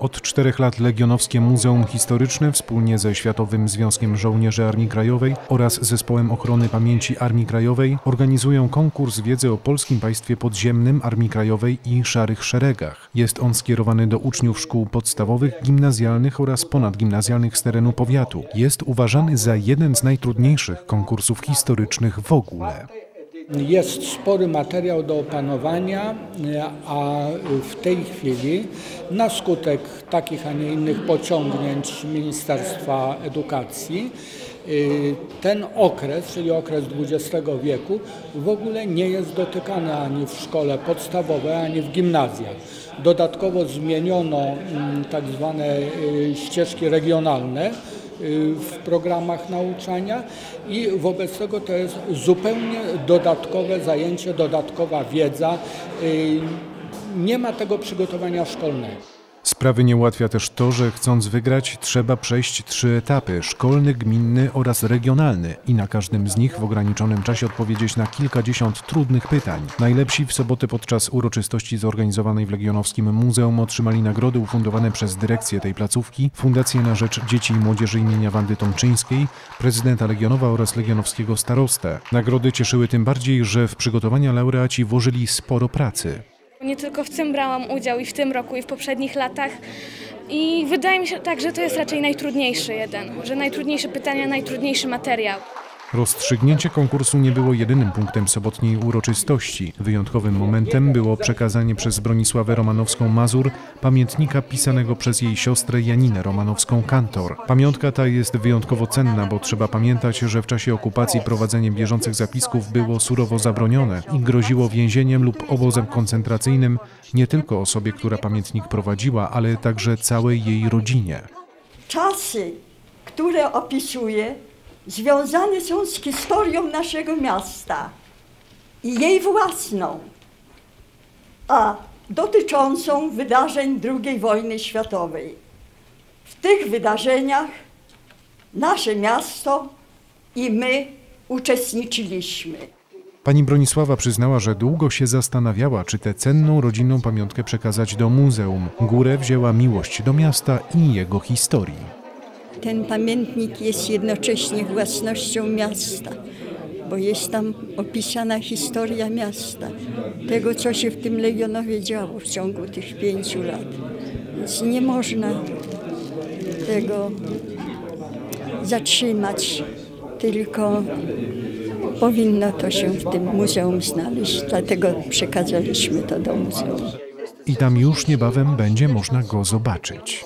Od czterech lat Legionowskie Muzeum Historyczne wspólnie ze Światowym Związkiem Żołnierzy Armii Krajowej oraz Zespołem Ochrony Pamięci Armii Krajowej organizują konkurs wiedzy o polskim państwie podziemnym Armii Krajowej i Szarych Szeregach. Jest on skierowany do uczniów szkół podstawowych, gimnazjalnych oraz ponadgimnazjalnych z terenu powiatu. Jest uważany za jeden z najtrudniejszych konkursów historycznych w ogóle. Jest spory materiał do opanowania, a w tej chwili na skutek takich, a nie innych pociągnięć Ministerstwa Edukacji y, ten okres, czyli okres XX wieku, w ogóle nie jest dotykany ani w szkole podstawowej, ani w gimnazjach. Dodatkowo zmieniono mm, tak zwane y, ścieżki regionalne, w programach nauczania i wobec tego to jest zupełnie dodatkowe zajęcie, dodatkowa wiedza. Y, nie ma tego przygotowania szkolnego. Sprawy nie ułatwia też to, że chcąc wygrać, trzeba przejść trzy etapy: szkolny, gminny oraz regionalny i na każdym z nich w ograniczonym czasie odpowiedzieć na kilkadziesiąt trudnych pytań. Najlepsi w sobotę podczas uroczystości zorganizowanej w Legionowskim Muzeum otrzymali nagrody ufundowane przez dyrekcję tej placówki, Fundację na Rzecz Dzieci i Młodzieży imienia Wandy Tomczyńskiej, prezydenta Legionowa oraz legionowskiego starostę. Nagrody cieszyły tym bardziej, że w przygotowania laureaci włożyli sporo pracy. Nie tylko w tym brałam udział i w tym roku i w poprzednich latach. I wydaje mi się tak, że to jest raczej najtrudniejszy jeden, że najtrudniejsze pytania, najtrudniejszy materiał. Rozstrzygnięcie konkursu nie było jedynym punktem sobotniej uroczystości. Wyjątkowym momentem było przekazanie przez Bronisławę Romanowską-Mazur pamiętnika pisanego przez jej siostrę Janinę Romanowską-Kantor. Pamiątka ta jest wyjątkowo cenna, bo trzeba pamiętać, że w czasie okupacji prowadzenie bieżących zapisków było surowo zabronione i groziło więzieniem lub obozem koncentracyjnym nie tylko osobie, która pamiętnik prowadziła, ale także całej jej rodzinie. Czasy, które opisuje, związane są z historią naszego miasta i jej własną, a dotyczącą wydarzeń II wojny światowej. W tych wydarzeniach nasze miasto i my uczestniczyliśmy. Pani Bronisława przyznała, że długo się zastanawiała, czy tę cenną rodzinną pamiątkę przekazać do muzeum. Górę wzięła miłość do miasta i jego historii. Ten pamiętnik jest jednocześnie własnością miasta, bo jest tam opisana historia miasta, tego co się w tym Legionowie działo w ciągu tych pięciu lat. Więc nie można tego zatrzymać, tylko powinno to się w tym muzeum znaleźć, dlatego przekazaliśmy to do muzeum. I tam już niebawem będzie można go zobaczyć.